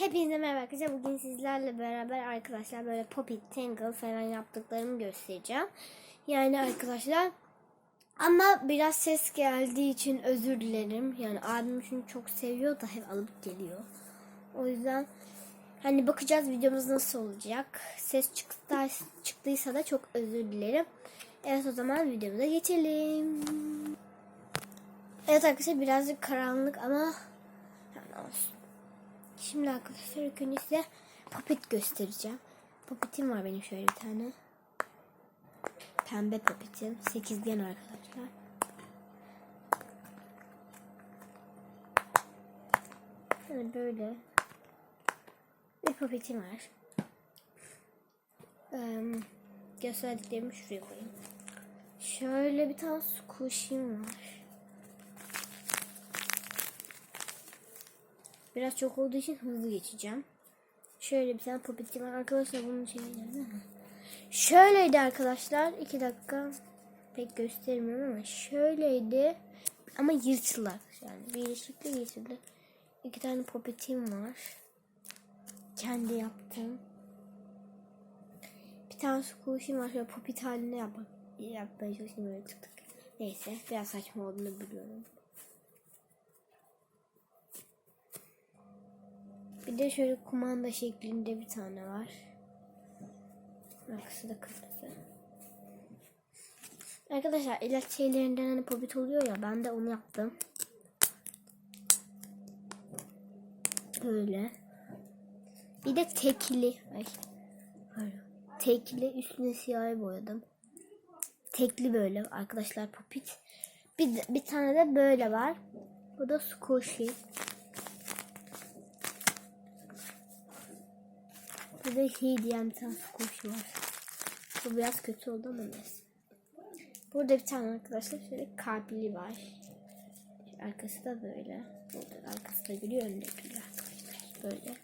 Hepinize merhaba arkadaşlar. Bugün sizlerle beraber arkadaşlar böyle Poppy Tangle falan yaptıklarımı göstereceğim. Yani arkadaşlar ama biraz ses geldiği için özür dilerim. Yani abim çünkü çok seviyor da hep alıp geliyor. O yüzden hani bakacağız videomuz nasıl olacak. Ses çıktı, çıktıysa da çok özür dilerim. Evet o zaman videomuza geçelim. Evet arkadaşlar birazcık karanlık ama yani olsun. Şimdi arkadaşlar ilk önce size popit göstereceğim. Popitim var benim şöyle bir tane. Pembe popitim. Sekizgen arkadaşlar. Yani böyle bir popitim var. Ee, gösterdiklerimi şuraya koyayım. Şöyle bir tane squish'im var. Biraz çok olduğu için hızlı geçeceğim. Şöyle bir tane popetim var. Arkadaşlar bunun şeyleri Şöyleydi arkadaşlar. iki dakika pek göstermiyorum ama şöyleydi. Ama yırtıldı yani. Bir yırtıldı yırtıldı. İki tane popetim var. Kendi yaptım. Bir tane squish'im var. Şöyle popit halinde yapmak, yapmaya çalıştım böyle tık tık. Neyse biraz saçma olduğunu biliyorum. Bir de şöyle kumanda şeklinde bir tane var. Arkası da kırmızı. Arkadaşlar ilaç şeylerinden hani popit oluyor ya ben de onu yaptım. Böyle. Bir de tekli. Ay. Tekli üstüne siyah boyadım. Tekli böyle arkadaşlar popit. Bir, bir tane de böyle var. Bu da squishy. Bir de şey diyen bir tane squishy var. Bu biraz kötü oldu ama neyse. Burada bir tane arkadaşlar şöyle kalpli var. Arkası da böyle. Burada da arkası da gülüyor, önünde gülüyor. Böyle.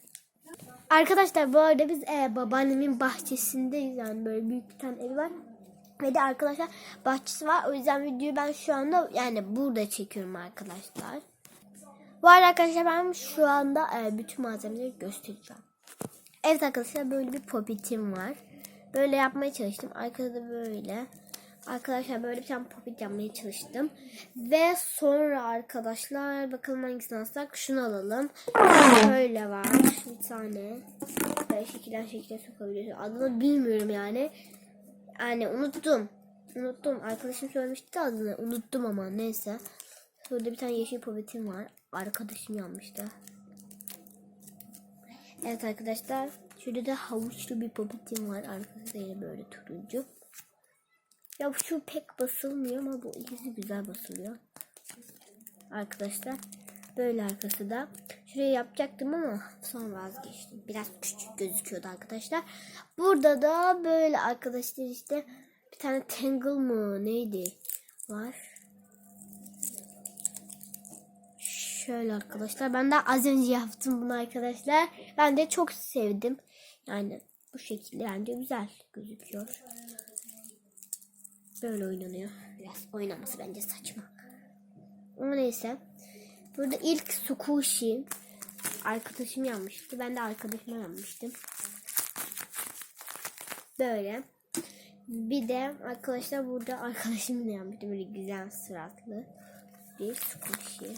Arkadaşlar bu arada biz e, babaannemin bahçesindeyiz yani böyle büyük bir tane evi var. Ve de arkadaşlar bahçesi var. O yüzden videoyu ben şu anda yani burada çekiyorum arkadaşlar. Bu arada arkadaşlar ben şu anda e, bütün malzemeleri göstereceğim. Evet arkadaşlar böyle bir popitim var. Böyle yapmaya çalıştım. Arkada da böyle. Arkadaşlar böyle bir tane popit yapmaya çalıştım. Ve sonra arkadaşlar bakalım hangisini alsak. Şunu alalım. Şöyle var. Bir tane. Böyle şekilden şekile sokabiliyorsun. Adını bilmiyorum yani. Yani unuttum. Unuttum. Arkadaşım söylemişti adını. Unuttum ama neyse. Burada bir tane yeşil popitim var. Arkadaşım yapmıştı. Evet arkadaşlar. Şurada da havuçlu bir popitim var. Arkası da yine böyle turuncu. Ya şu pek basılmıyor ama bu ikisi güzel basılıyor. Arkadaşlar. Böyle arkası da. Şuraya yapacaktım ama sonra vazgeçtim. Biraz küçük gözüküyordu arkadaşlar. Burada da böyle arkadaşlar işte bir tane tangle mı neydi var. Şöyle arkadaşlar. Ben de az önce yaptım bunu arkadaşlar. Ben de çok sevdim. Yani bu şekilde bence güzel gözüküyor. Böyle oynanıyor. Biraz oynaması bence saçma. Ama neyse. Burada ilk Sukushi arkadaşım yapmıştı. Ben de arkadaşıma yapmıştım. Böyle. Bir de arkadaşlar burada arkadaşım da yapmıştı. Böyle güzel suratlı bir Sukushi.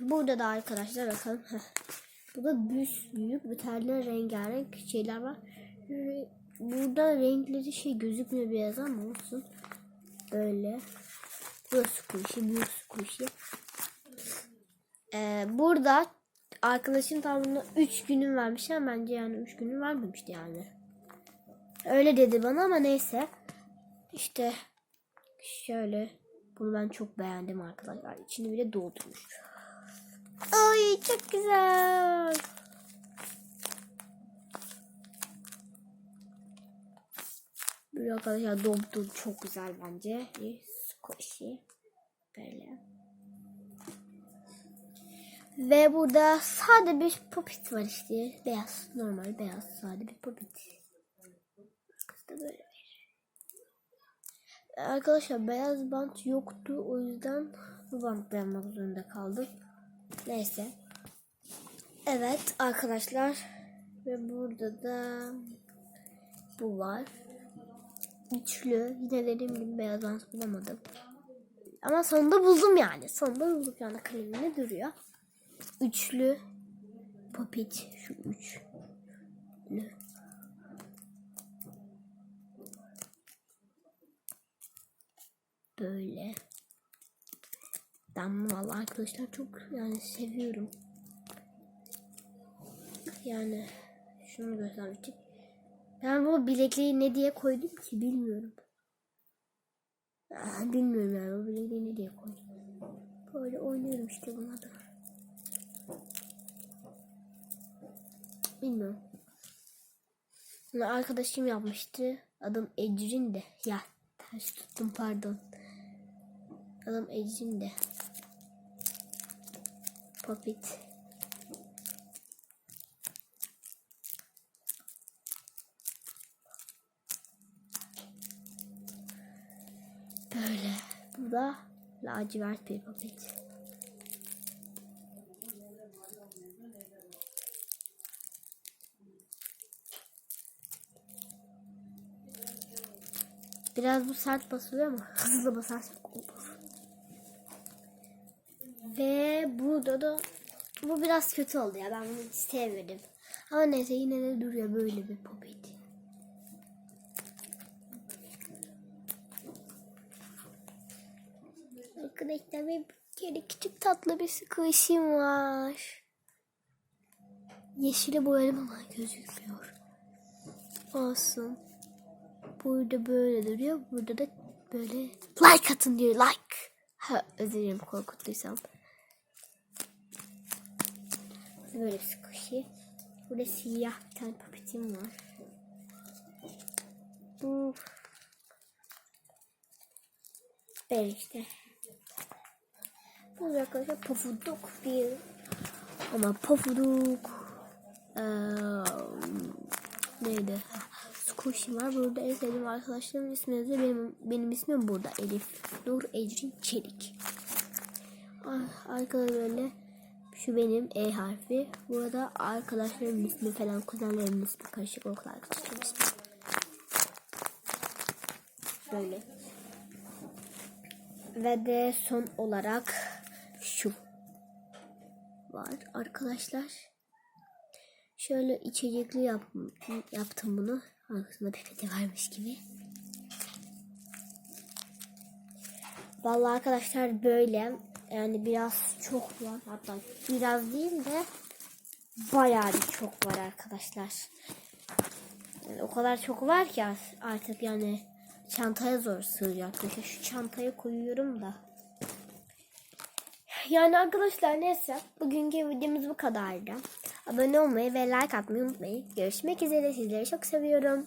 Burada da arkadaşlar bakalım. Burada büyük büyük bir tane rengarenk şeyler var. Burada renkleri şey gözükmüyor biraz ama olsun. Böyle. Bu squishy, büyük squishy. Ee, burada arkadaşım tam buna 3 günüm vermiş ama bence yani 3 günüm vermemişti yani. Öyle dedi bana ama neyse. İşte şöyle bunu ben çok beğendim arkadaşlar. İçini bile doldurmuş. Ay çok güzel. Böyle arkadaşlar doldu çok güzel bence. Squishy. Böyle. Ve burada sade bir popit var işte. Beyaz. Normal beyaz sade bir popit. Da böyle. Arkadaşlar beyaz bant yoktu. O yüzden bu bantla yapmak zorunda kaldım. Neyse. Evet arkadaşlar ve burada da bu var. Üçlü. Yine dediğim gibi beyaz bulamadım. Ama sonunda buldum yani. Sonunda buldum yani kaleminde duruyor. Üçlü popit şu üçlü. Böyle. Ben vallahi arkadaşlar çok yani seviyorum. Yani şunu göstermiştik. Ben bu bilekliği ne diye koydum ki bilmiyorum. Ah, bilmiyorum yani o bilekliği ne diye koydum. Böyle oynuyorum işte buna da. Bilmiyorum. Bunu arkadaşım yapmıştı. Adım Ecrin de. Ya ters tuttum pardon. Adım Ecrin de. Popit. Böyle. Bu da lacivert bir popit. Biraz bu sert basılıyor ama hızlı basarsak olur. Ve burada da bu biraz kötü oldu ya. Ben bunu sevmedim. Ama neyse yine de duruyor böyle bir popit. Arkadaşlar bir kere küçük tatlı bir sıkışım var. Yeşile boyadım ama gözükmüyor. Olsun. Burada böyle duruyor. Burada da böyle like atın diyor like. Ha özür dilerim korkuttuysam. Böyle squishy. Burada siyah bir tane papetim var. Bu böyle işte. Bu arkadaşlar pofuduk bir ama pofuduk eee neydi? Squishy var. Burada en sevdiğim arkadaşlarımın ismi yazıyor. Benim, benim ismim burada. Elif Nur Ecrin Çelik. Ah, Arkada böyle şu benim E harfi. Burada arkadaşlarımın ismi falan kuzenlerimin ismi karışık okul arkadaşlarımın ismi. Böyle. Ve de son olarak şu var arkadaşlar. Şöyle içecekli yap, yaptım bunu. Arkasında pipeti varmış gibi. Vallahi arkadaşlar böyle. Yani biraz çok var. Hatta biraz değil de bayağı bir çok var arkadaşlar. Yani o kadar çok var ki artık yani çantaya zor sığacak. Mesela şu çantaya koyuyorum da. Yani arkadaşlar neyse bugünkü videomuz bu kadardı. Abone olmayı ve like atmayı unutmayın. Görüşmek üzere sizleri çok seviyorum.